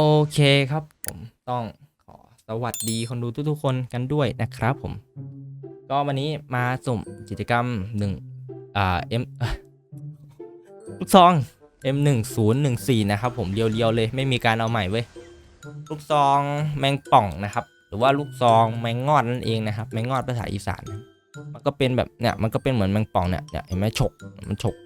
โอเคครับ ผมต้องขอสวัสดีคนดูทุกๆคนกันด้วยนะครับผม ก็วันนี้มาสุ่มกิจกรรมหนึ่งอ่าเอ็มลูกซอง M 1 0 1 4 นะครับผมเรียวๆเลยไม่มีการเอาใหม่เว้ยลูกซองแมงป่องนะครับ หรือว่าลูกซองแมงงอดนั่นเองนะครับแมงงอดภาษาอีสาน มันก็เป็นแบบเนี่ยมันก็เป็นเหมือนแมงป่องเนี่ยเนี่ยเห็นไหมฉกมันฉก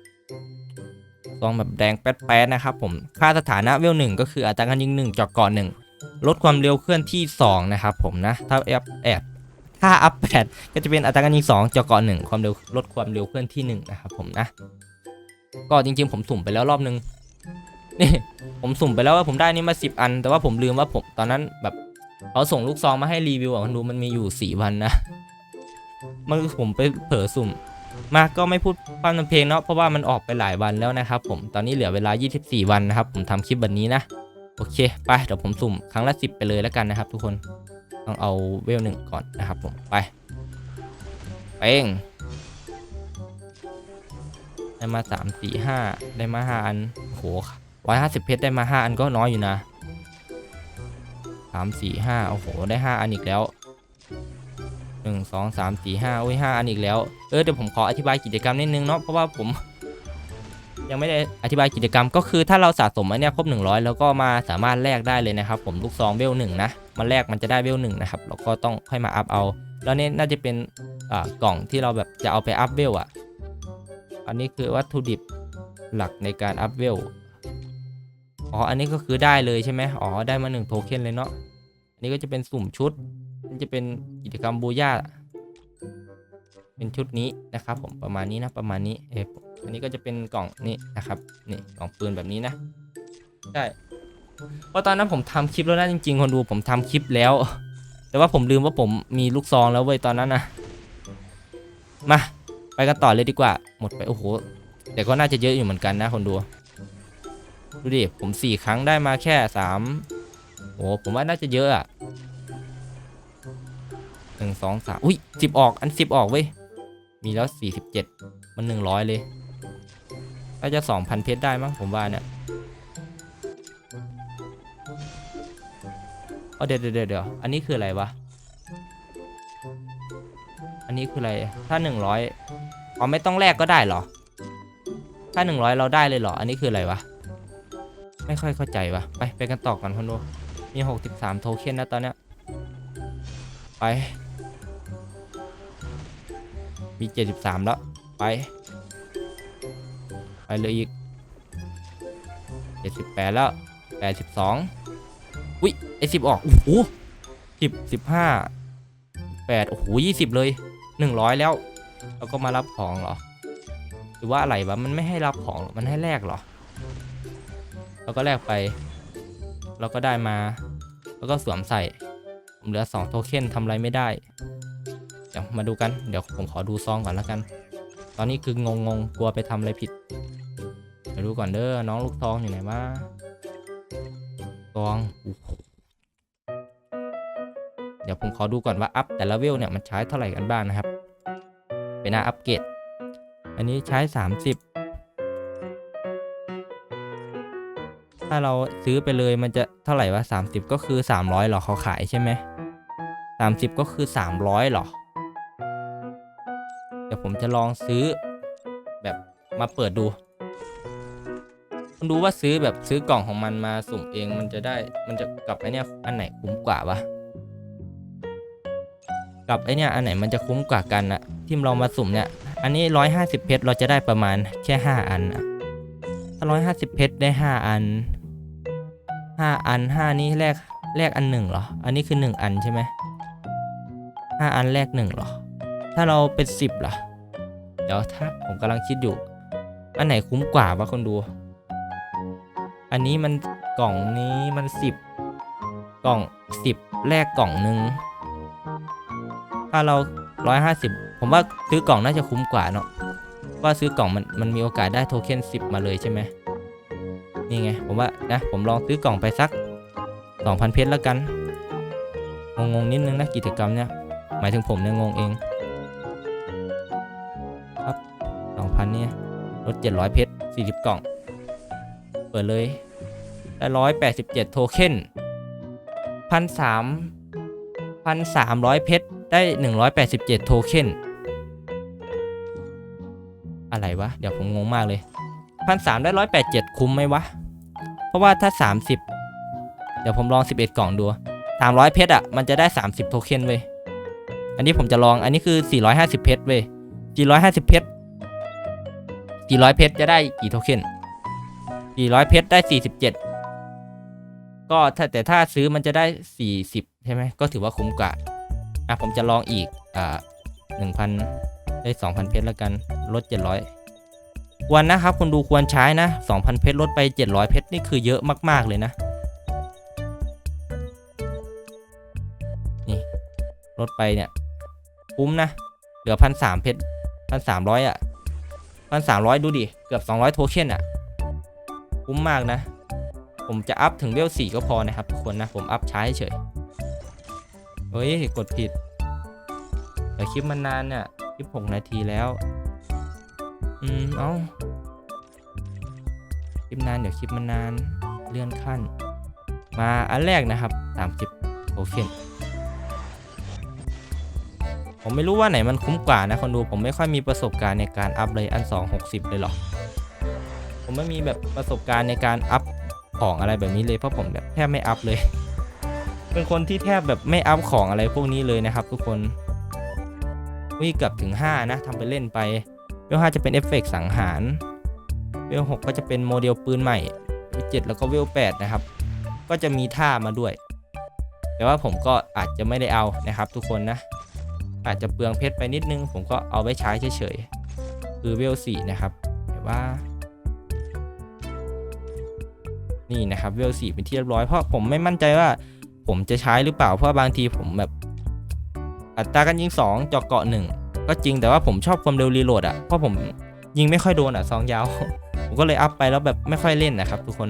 ซองแบบแดงแป๊ดๆนะครับผมค่าสถานะเวลหนึ่งก็คืออัตราการยิงหนึ่งจอกก่อนหนึ่งลดความเร็วเคลื่อนที่ 2 นะครับผมนะ ถ้าแอปแอดถ้าอัพแปดก็จะเป็นอัตราการยิง2จอกก่อนหนึ่งความเร็วลดความเร็วเคลื่อนที่ 1 นะครับผมนะ ก็จริง ๆ ผมสุ่มไปแล้วรอบนึงนี่ผมสุ่มไปแล้วว่าผมได้นี่มา 10 อัน แต่ว่าผมลืมว่าผมตอนนั้นแบบเขาส่งลูกซองมาให้รีวิวอะคุณดูมันมีอยู่4วันนะมันผมไปเผลอสุ่ม มาก็ไม่พูดพร่ำทำเพลงเนาะเพราะว่ามันออกไปหลายวันแล้วนะครับผมตอนนี้เหลือเวลา 24 วันนะครับผมทำคลิปแบบนี้นะโอเคไปเดี๋ยวผมสุ่มครั้งละ10 ไปเลยแล้วกันนะครับ ทุกคนต้องเอาเวลหนึ่งก่อนนะครับผมไปเป้งได้มา3 4 5ได้มา5อันโหร้อยห้าสิบเพชรได้มา5อันก็น้อยอยู่นะ3 4 5โอ้โหได้5อันอีกแล้ว หนึ่งสองสามสี่ห้าโอ้ยห้าอันอีกแล้ว เออเดี๋ยวผมขออธิบายกิจกรรมนิดนึงเนาะเพราะว่าผม ยังไม่ได้อธิบายกิจกรรมก็คือถ้าเราสะสมอันเนี้ยครบ 100 แล้วก็มาสามารถแลกได้เลยนะครับ ผมลูกซองเวลหนึ่งนะมันแลกมันจะได้เวลหนึ่งนะครับเราก็ต้องค่อยมาอัพเอาแล้วนี่น่าจะเป็นอ่ากล่องที่เราแบบจะเอาไปอัพเวลอะ อันนี้คือวัตถุดิบหลักในการอัพเวล อ๋อ อันนี้ก็คือได้เลยใช่ไหมอ๋อ ได้มาหนึ่งโทเค็นเลยเนาะ อันนี้ก็จะเป็นสุ่มชุด นจะเป็นกิจกรรมบูย่าเป็นชุดนี้นะครับ ผมประมาณนี้นะประมาณนี้เอออันนี้ก็จะเป็นกล่องนี่นะครับนี่กล่องปืนแบบนี้นะใช่เพราะตอนนั้นผมทำคลิปแล้วนะจริงๆคนดูผมทำคลิปแล้ว แต่ว่าผมลืมว่าผมมีลูกซองแล้วเว้ยตอนนั้นนะมาไปกันต่อเลยดีกว่า หมดไปโอ้โหแต่ก็น่าจะเยอะอยู่เหมือนกันนะคนดูดูดิผมสี่ครั้งได้มาแค่สามโอ้ผมว่าน่าจะเยอะอะ นึ่งสองสามอุ้ยสิบออกอันสิบออกเว้ย มีแล้วสี่สิบเจ็ดมันหนึ่งร้อยเลยน่าจะสองพันเพชรได้มั้งผมว่าเนี่ยเอเดี๋ยวเดี๋ยวเดี๋ยวอันนี้คืออะไรวะ อันนี้คืออะไร ถ้าหนึ่งร้อยอ๋อไม่ต้องแลกก็ได้เหรอ ถ้าหนึ่งร้อยเราได้เลยเหรอ อันนี้คืออะไรวะ ไม่ค่อยเข้าใจวะไปไปกันต่อกันคนดูมีหกสิบสามโทเค็นนะตอนเนี้ย ไป มี73แล้ว ไป ไปเลยอีก78แปดแล้ว82อุ้ยไอสิบออก โอ้โหสิบสิบห้าแปดโอ้โหยี่สิบเลย100แล้ว แล้วก็มารับของเหรอ หรือว่าอะไรวะ มันไม่ให้รับของ มันให้แลกเหรอ แล้วก็แลกไป เราก็ได้มา แล้วก็สวมใส่ ผมเหลือ2โทเค็นทำอะไรไม่ได้ เดี๋ยวมาดูกัน เดี๋ยวผมขอดูซองก่อนแล้วกัน ตอนนี้คืองงงๆกลัวไปทำอะไรผิด เดี๋ยวดูก่อนเด้อ น้องลูกซองอยู่ไหนวะซอง เดี๋ยวผมขอดูก่อนว่าอัพแต่ละเวลเนี่ยมันใช้เท่าไหร่กันบ้างนะครับ เป็นหน้าอัปเกรด อันนี้ใช้ 30 ถ้าเราซื้อไปเลยมันจะเท่าไหร่วะ30 ก็คือ 300หรอเขาขายใช่ไหม30 ก็คือ 300หรอ ผมจะลองซื้อแบบมาเปิดดูคุณดูว่าซื้อแบบซื้อกล่องของมันมาสุ่มเองมันจะได้มันจะกับไอเนี้ยอันไหนคุ้มกว่าวะกับไอเนี้ยอันไหนมันจะคุ้มกว่ากันอะที่เรามาสุ่มเนี่ยอันนี้ 150 เพชรเราจะได้ประมาณแค่ 5 อันอะถ้า 150 เพชรได้ 5 อัน 5 อัน 5 นี้แลกแลกอันหนึ่งเหรอ อันนี้คือ 1 อันใช่ไหม5อันแลก1เหรอ ถ้าเราเป็น 10ล่ะ เดี๋ยวถ้าผมกำลังคิดอยู่ อันไหนคุ้มกว่าวะคนดู อันนี้มันกล่องนี้มัน10กล่อง10แลกกล่องหนึ่งถ้าเรา150ผมว่าซื้อกล่องน่าจะคุ้มกว่าเนาะว่าซื้อกล่องมันมันมีโอกาสได้โทเค็น10มาเลยใช่ไหมนี่ไงผมว่านะผมลองซื้อกล่องไปสัก2,000เพชรแล้วกันงงๆนิดนึงนะกิจกรรมเนี่ยหมายถึงผมเนี่ยงงเอง 700 เพชร 40 กล่อง เปิดเลย ได้ร้อยแปดสิบเจ็ดโทเค็นพันสามพันสามร้อยเพชร ได้หนึ่งร้อยแปดสิบเจ็ดโทเค็นอะไรวะ เดี๋ยวผมงงมากเลยพันสามได้ร้อยแปดเจ็ดคุ้มไหมวะ เพราะว่าถ้าสามสิบเดี๋ยวผมลองสิบเอ็ดกล่องดูสามร้อยเพชรอะ มันจะได้สามสิบโทเค็นเว้ย อันนี้ผมจะลอง อันนี้คือ 450 เพชรเว้ย450 เพชร 400เพชรจะได้กี่โทเค็น400เพชรได้47ก็ถ้าแต่ถ้าซื้อมันจะได้40ใช่ไหมก็ถือว่าคุ้มกว่าอะผมจะลองอีกอ่า1,000ได้2,000เพชรแล้วกันลด700ควรนะครับคุณดูควรใช้นะ2,000เพชรลดไป700เพชรนี่คือเยอะมาก ๆ เลยนะนี่ลดไปเนี่ยคุ้มนะ เหลือพันสามเพชรพันสามร้อยอะ พันสามร้อยดูดิ เกือบสองร้อยโทเค็นอะ คุ้มมากนะ ผมจะอัพถึงเวลสี่ก็พอนะครับทุกคนนะ ผมอัพช้าเฉย เฮ้ย กดผิดแต่คลิปมันนานเนี่ยคลิปหกนาทีแล้ว อืม เอาคลิปนานเดี๋ยวคลิปมันนาน เลื่อนขั้น มาอันแรกนะครับสามสิบโทเค็น ผมไม่รู้ว่าไหนมันคุ้มกว่านะคนดูผมไม่ค่อยมีประสบการณ์ในการอัพเลยอัน 2 60 เลยหรอกผมไม่มีแบบประสบการณ์ในการอัพของอะไรแบบนี้เลยเพราะผมแบบแทบไม่อัพเลย เป็นคนที่แทบแบบไม่อัพของอะไรพวกนี้เลยนะครับ ทุกคนวิ่งเกือบถึง 5 นะทำไปเล่นไปเวล5จะเป็นเอฟเฟกต์สังหารเวล6ก็จะเป็นโมเดลปืนใหม่เวล7แล้วก็เวล8นะครับ ก็จะมีท่ามาด้วย แต่ว่าผมก็อาจจะไม่ได้เอานะครับ ทุกคนนะ อาจจะเปลืองเพชรไปนิดนึง ผมก็เอาไว้ใช้เฉยๆคือเวลสี่นะครับแต่ว่า นี่นะครับเวลสี่เป็นที่เรียบร้อยเพราะผมไม่มั่นใจว่า ผมจะใช้หรือเปล่าเพราะบางทีผมแบบ อัตราการยิง2เจาะเกาะหนึ่งก็จริงแต่ว่าผมชอบความเร็วรีโหลดอะเพราะผมยิงไม่ค่อยโดนอะซองยาว ผมก็เลยอัพไปแล้วแบบไม่ค่อยเล่นนะครับ ทุกคน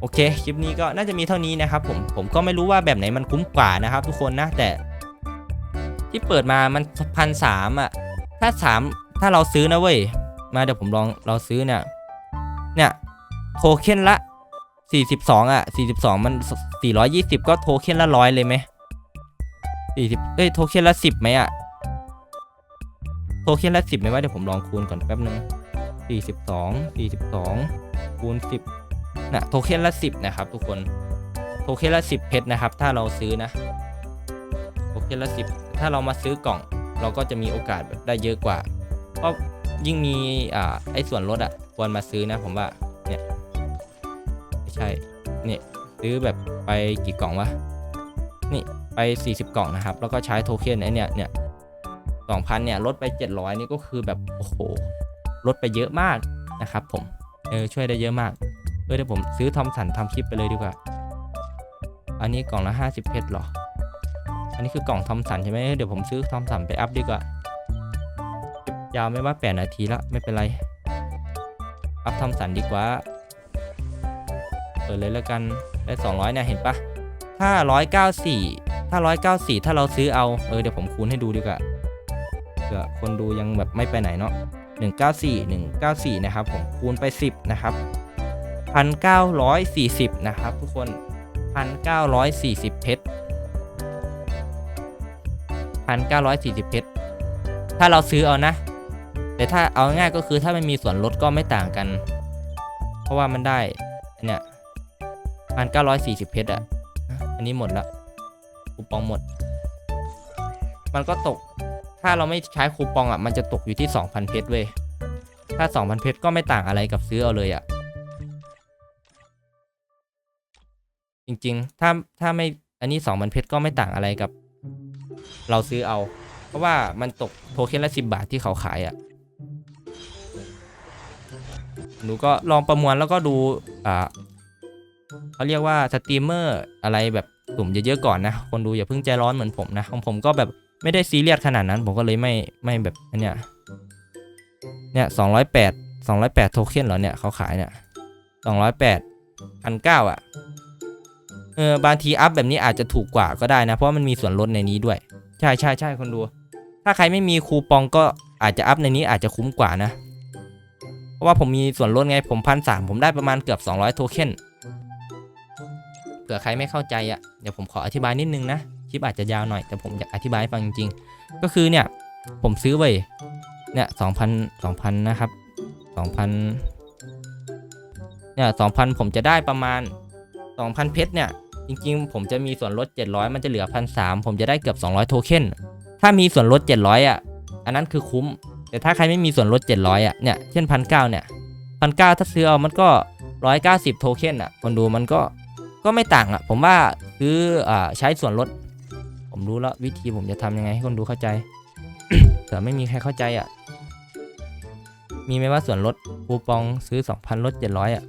โอเค คลิปนี้ก็น่าจะมีเท่านี้นะครับผม ผมก็ไม่รู้ว่าแบบไหนมันคุ้มกว่านะครับทุกคนนะ แต่ ที่เปิดมามันพันสามอะ ถ้าสามถ้าเราซื้อนะเว้ย มาเดี๋ยวผมลองเราซื้อเนี่ย เนี่ยโทเค็นละ 42 อะ 42 มัน 420 ก็โทเค็นละร้อยเลยไหม40เอ้ยโทเค็นละ 10ไหมอะ โทเค็นละ 10ไหมว่าเดี๋ยวผมลองคูณก่อนแป๊บนึง 42 42 คูณ 10นะโทเค็นละ 10 นะครับ ทุกคน โทเค็นละ 10 เพชรนะครับ ถ้าเราซื้อนะโอเค็นละสิบ ถ้าเรามาซื้อกล่อง เราก็จะมีโอกาสได้เยอะกว่า เพราะยิ่งมีอ่าไอ้ส่วนลดอะ่ะควรมาซื้อนะผมว่าเนี่ยไม่ใช่เนี่ยซื้อแบบไปกี่กล่องวะนี่ไป 40 กล่องนะครับ แล้วก็ใช้โทเค็นไอเนี่ยเนี่ยสองพันเนี่ยลดไป 700 นี่ก็คือแบบโอ้โหลดไปเยอะมากนะครับ ผมเออช่วยได้เยอะมากเออเดี๋ยวผมซื้อทอมสันทำคลิปไปเลยดีกว่า อันนี้กล่องละ 50 เพชรหรอ อันนี้คือกล่องทอมสันใช่ไหมเดี๋ยวผมซื้อทอมสันไปอัพดีกว่ายาวไม่ว่าแปดนาทีละไม่เป็นไร อัพทอมสันดีกว่าเปิดเลยแล้วกันได้ 200เนี่ยเห็นปะถ้า 194 ถ้า 194 ถ้าเราซื้อเอาเออเดี๋ยวผมคูณให้ดูดีกว่าเผื่อคนดูยังแบบไม่ไปไหนเนาะ194 194 นะครับผมคูณไป 10 นะครับ 1940 นะครับทุกคน 1940 เพชร 1,940 เพชร ถ้าเราซื้อเอานะ แต่ถ้าเอาง่ายก็คือถ้าไม่มีส่วนลดก็ไม่ต่างกัน เพราะว่ามันได้ เนี่ย1,940 เพชรอะอันนี้หมดละคูปองหมด มันก็ตก ถ้าเราไม่ใช้คูปองอะมันจะตกอยู่ที่ 2,000 เพชรเว้ย ถ้า 2,000 เพชรก็ไม่ต่างอะไรกับซื้อเอาเลยอะจริงๆ ถ้าถ้าไม่อันนี้2,000เพชรก็ไม่ต่างอะไรกับ เราซื้อเอา เพราะว่ามันตกโทเค็นละสิบบาทที่เขาขายอะ่ะหนูก็ลองประมวลแล้วก็ดูอ่าเขาเรียกว่าสตรีมเมอร์อะไรแบบกลุ่มเยอะๆก่อนนะ คนดูอย่าเพิ่งใจร้อนเหมือนผมนะ ของผมก็แบบไม่ได้ซีเรียสขนาดนั้น ผมก็เลยไม่ไม่แบบอันเนี้ยเนี่ยสองร้อยแปดสองร้อยแปดโทเค็นเหรอเนี่ยเขาขายเนี่ยสองร้อยแปดพันเก้าอะ เออบางทีอัพแบบนี้อาจจะถูกกว่าก็ได้นะ เพราะมันมีส่วนลดในนี้ด้วย ใช่ใช่ใช่คนดู ถ้าใครไม่มีคูปองก็อาจจะอัพในนี้อาจจะคุ้มกว่านะ เพราะว่าผมมีส่วนลดไงผมพันสามผมได้ประมาณเกือบ 200 โทเค็นเผื่อใครไม่เข้าใจอะเดี๋ยวผมขออธิบายนิดนึงนะคลิปอาจจะยาวหน่อยแต่ผมอยากอธิบายให้ฟังจริงๆ ก็คือเนี่ยผมซื้อไว้เนี่ยสองพันสองพันนะครับสองพันเนี่ยสองพันผมจะได้ประมาณ สองพันเพชรเนี่ย จริงๆ ผมจะมีส่วนลด 700 มันจะเหลือพันสผมจะได้เกือบ 200 โทเค็น ถ้ามีส่วนลด 700 อะ อันนั้นคือคุ้ม แต่ถ้าใครไม่มีส่วนลด 700 อะ เนี่ย เช่นพันเเนี่ยพันเถ้าซื้อเอา มันก็ 190 โทเค็นอะ คนดูมันก็ ก็ไม่ต่างอะ ผมว่าซื้ออ่าใช้ส่วนลด ผมรู้แล้ววิธีผมจะทำยังไงให้คนดูเข้าใจเผื่อไม่มีใครเข้าใจอะ มีไหมว่าส่วนลดคูปองซื้อ 2,000ลด700อะ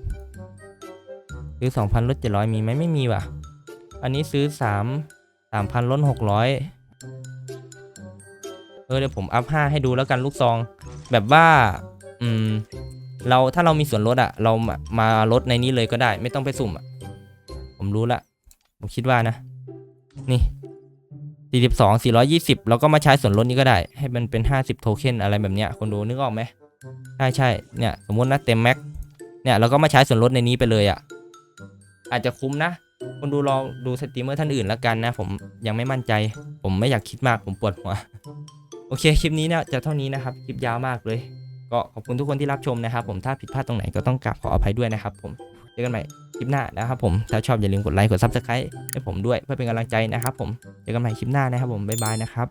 ซื้อ 2,000ลด700 มีไหมไม่มีว่ะ อันนี้ซื้อ 3 3,000ลด600 เออเดี๋ยวผมอัพ 5 ให้ดูแล้วกันลูกซอง แบบว่า อืม เราถ้าเรามีส่วนลดอะเรามามาลดในนี้เลยก็ได้ ไม่ต้องไปสุ่มอะผมรู้ละ ผมคิดว่านะ นี่ 42 420 เราก็มาใช้ส่วนลดนี้ก็ได้ ให้มันเป็น 50 โทเค็นอะไรแบบเนี้ยคนดูนึกออกไหมใช่ใช่เนี่ย สมมตินะเต็มแม็กเนี่ยเราก็มาใช้ส่วนลดในนี้ไปเลยอะ่ะ อาจจะคุ้มนะคนดูลองดูสตรีมเมอร์ท่านอื่นแล้วกันนะ ผมยังไม่มั่นใจ ผมไม่อยากคิดมากผมปวดหัว โอเค คลิปนี้เนี่ยจะเท่านี้นะครับ คลิปยาวมากเลย ก็ขอบคุณทุกคนที่รับชมนะครับ ผมถ้าผิดพลาดตรงไหนก็ต้องกราบขออภัยด้วยนะครับ ผมเจอกันใหม่คลิปหน้านะครับผมถ้าชอบอย่าลืมกดไลค์กดซับสไครต์ให้ผมด้วยเพื่อเป็นกำลังใจนะครับ ผมเจอกันใหม่คลิปหน้านะครับ ผมบ๊ายบายนะครับ